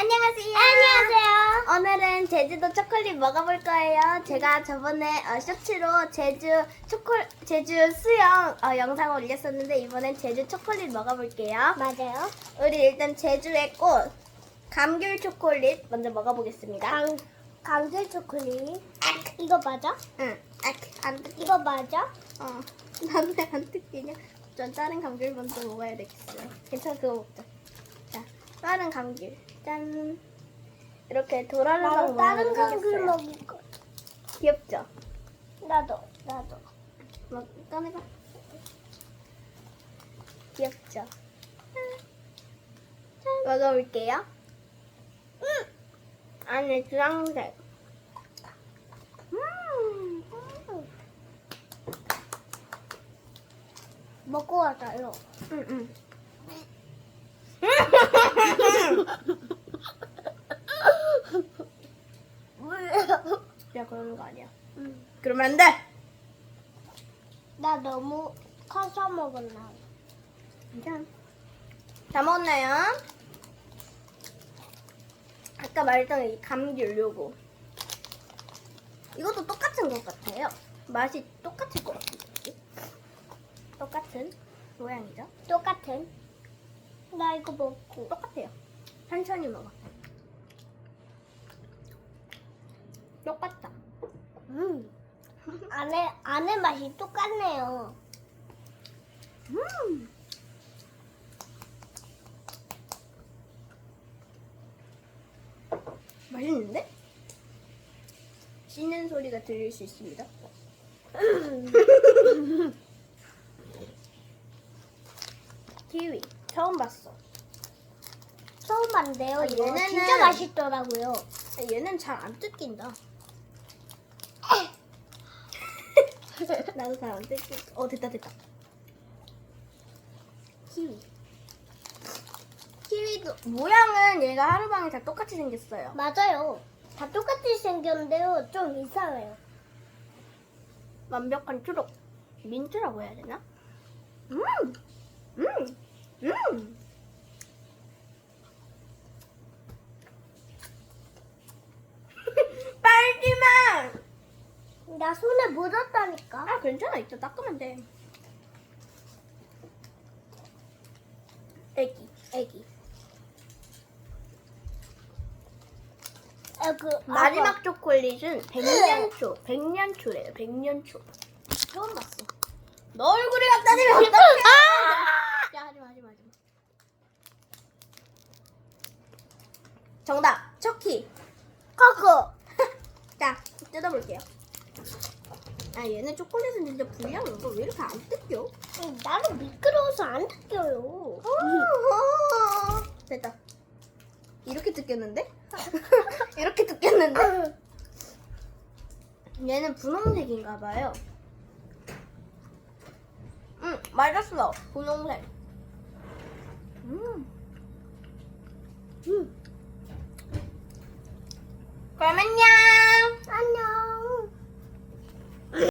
안녕하세요. 안녕하세요. 오늘은 제주도 초콜릿 먹어볼 거예요. 제가 저번에 어, 쇼츠로 제주 초콜 제주 수영 어, 영상을 올렸었는데 이번엔 제주 초콜릿 먹어볼게요. 맞아요. 우리 일단 제주의 꽃 감귤 초콜릿 먼저 먹어보겠습니다. 강 강제 초콜릿. 이거 맞아? 응. 아, 안 뜯기. 이거 맞아? 어. 나는 왜안 뜯기냐? 전 다른 감귤 먼저 먹어야 되겠어요. 괜찮아 그거 먹자. 자, 다른 감귤. 짠. 이렇게 나도 다른 생겼어요. 먹을 거. 귀엽죠? 나도 나도. 막 꺼내봐. 귀엽죠? 먹어볼게요. 음! 안에 주황색. 음! 먹고 왔어요. 응, 응. 야, 그러는 거 아니야. 음. 그러면 안 돼! 나 너무 커서 먹었나? 괜찮아. 다 먹었나요? 아까 말했던 이 감귤 요거. 이것도 똑같은 것 같아요. 맛이 똑같을 것 같은데. 똑같은 모양이죠? 똑같은. 나 이거 먹고. 똑같아요. 천천히 먹어. 똑같다. 음. 안에 안에 맛이 똑같네요. 음. 맛있는데? 씹는 소리가 들릴 수 있습니다. 키위 처음 봤어. 처음 봤는데요. 아, 이거 얘네는- 진짜 맛있더라고요. 아, 얘는 잘 안 뜯긴다. 나도 잘 안 뜯긴. 어 됐다 됐다. 키위. 키위도 모양은 얘가 하루방에 다 똑같이 생겼어요. 맞아요. 다 똑같이 생겼는데요. 좀 이상해요. 완벽한 초록. 민트라고 해야 되나? 음, 음, 음. 빨지마. 나 손에 묻었다니까. 아 괜찮아 이따 닦으면 돼. 애기, 애기. 아, 그 마지막 초콜릿은 백년초, 백년초래요. 백년초. 처음 봤어. 너 얼굴에 갖다 대면 어떡해? 야 하지마 하지마 하지마. 정답 척키. 커커. 자 뜯어볼게요. 아 얘는 초콜릿은 진짜 불량한 거왜 이렇게 안 뜯겨? 음, 나는 미끄러워서 안 뜯겨요. 아, 됐다. 이렇게 뜯겼는데? 이렇게 뜯겼는데? 얘는 분홍색인가 봐요. 응, 맞았어. 분홍색. 음. 음. 我们呀。